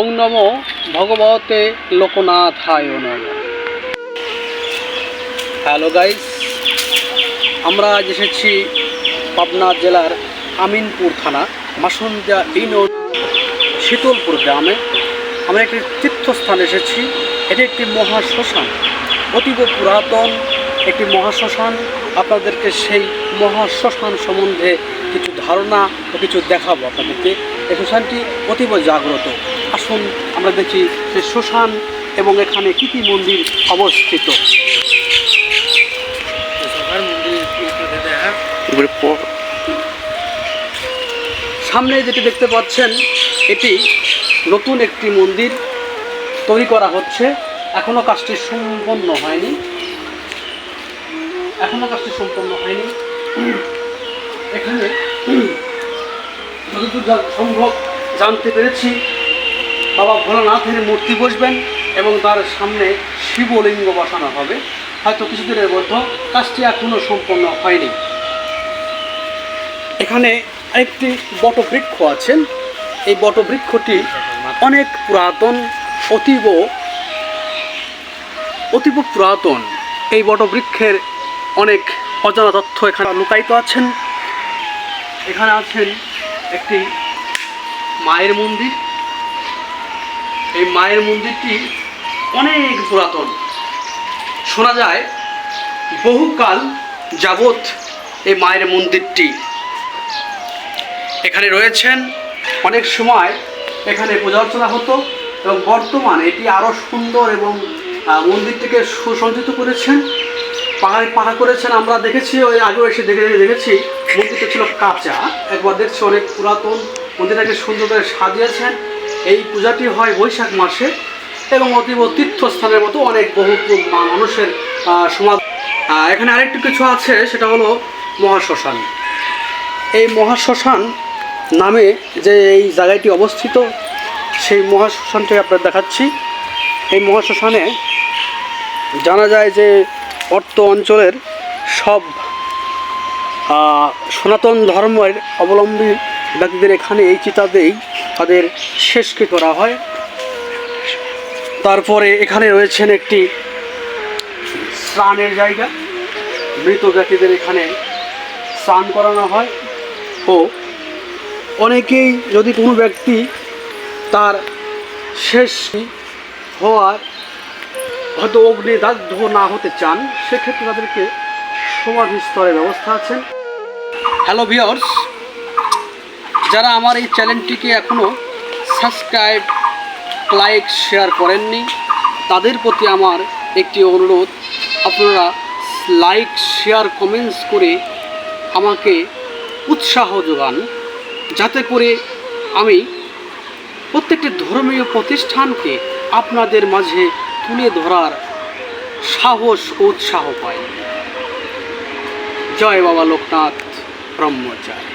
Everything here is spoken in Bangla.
ওং নম ভগবতে লোকনাথায় নম। হ্যালো গাইস, আমরা আজ এসেছি পাবনা জেলার আমিনপুর থানা মাসন্দিয়া ইউনিয়ন, শীতলপুর গ্রামে। আমরা একটি তীর্থস্থানে এসেছি, এটি একটি মহাশ্মশান, অতীব পুরাতন একটি মহাশ্মশান। আপনাদেরকে সেই মহাশ্মশান সম্বন্ধে কিছু ধারণা ও কিছু দেখাবো আপনাদেরকে। এই শ্মশানটি অতীব জাগ্রত। আসুন, আমরা দেখি যে শ্মশান এবং এখানে কী কী মন্দির অবস্থিত। সামনে যেটি দেখতে পাচ্ছেন, এটি নতুন একটি মন্দির তৈরি করা হচ্ছে। এখনও কাজটি সম্পন্ন হয়নি। এখনও কাজটি সম্পন্ন হয়নি। এখানে যতদূর সম্ভব জানতে পেরেছি বাবা ভোলানাথের মূর্তি বসবেন এবং তার সামনে শিবলিঙ্গ বসানো হবে। হয়তো কিছুদিনের মধ্যে কাজটি এখনও সম্পন্ন হয়নি। এখানে আরেকটি বটবৃক্ষ আছেন এই বটবৃক্ষটি অনেক পুরাতন, অতীব অতীব পুরাতন। এই বটবৃক্ষের অনেক অজানা তথ্য এখানে লুকায়িত আছেন। এখানে আছেন একটি মায়ের মন্দির। এই মায়ের মন্দিরটি অনেক পুরাতন। শোনা যায়, বহুকাল যাবৎ এই মায়ের মন্দিরটি এখানে রয়েছেন। অনেক সময় এখানে পূজা অর্চনা হতো এবং বর্তমানে এটি আরও সুন্দর এবং মন্দিরটিকে সুসজ্জিত করেছেন। পাহাড়ে পাহাড় করেছেন। আমরা দেখেছি, ওই আগেও এসে দেখে দেখেছি, মন্দিরটা ছিল কাঁচা। একবার দেখছি অনেক পুরাতন। মন্দিরটাকে সুন্দর করে সাজিয়েছেন। এই পূজাটি হয় বৈশাখ মাসে এবং অতীব তীর্থস্থানের মতো অনেক বহু মানুষের সমাজ এখানে আরেকটু কিছু আছে, সেটা হলো মহাশ্মশান। এই মহাশ্মশান নামে যে এই জায়গাটি অবস্থিত, সেই মহাশ্মশানটি আপনার দেখাচ্ছি। এই মহাশ্মশানে জানা যায় যে অর্থ অঞ্চলের সব সনাতন ধর্মের অবলম্বী ব্যক্তিদের এখানে এই চিতাতেই তাদের শেষকে করা হয়। তারপরে এখানে রয়েছেন একটি স্নানের জায়গা। মৃত ব্যক্তিদের এখানে স্নান করানো হয় ও অনেকেই যদি কোনো ব্যক্তি তার শেষ হওয়ার হয়তো অগ্নিদাগ্ধ না হতে চান, সেক্ষেত্রে তাদেরকে সমাধি স্তরের ব্যবস্থা আছে। হ্যালো ভিওর্স যারা আমার এই চ্যানেলটিকে এখনও সাবস্ক্রাইব লাইক শেয়ার করেননি, তাদের প্রতি আমার একটি অনুরোধ, আপনারা লাইক শেয়ার কমেন্টস করে আমাকে উৎসাহ যোগান। যাতে করে আমি প্রত্যেকটি ধর্মীয় প্রতিষ্ঠানকে আপনাদের মাঝে তুলে ধরার সাহস ও উৎসাহ পাই। জয় বাবা লোকনাথ ব্রহ্মচারী।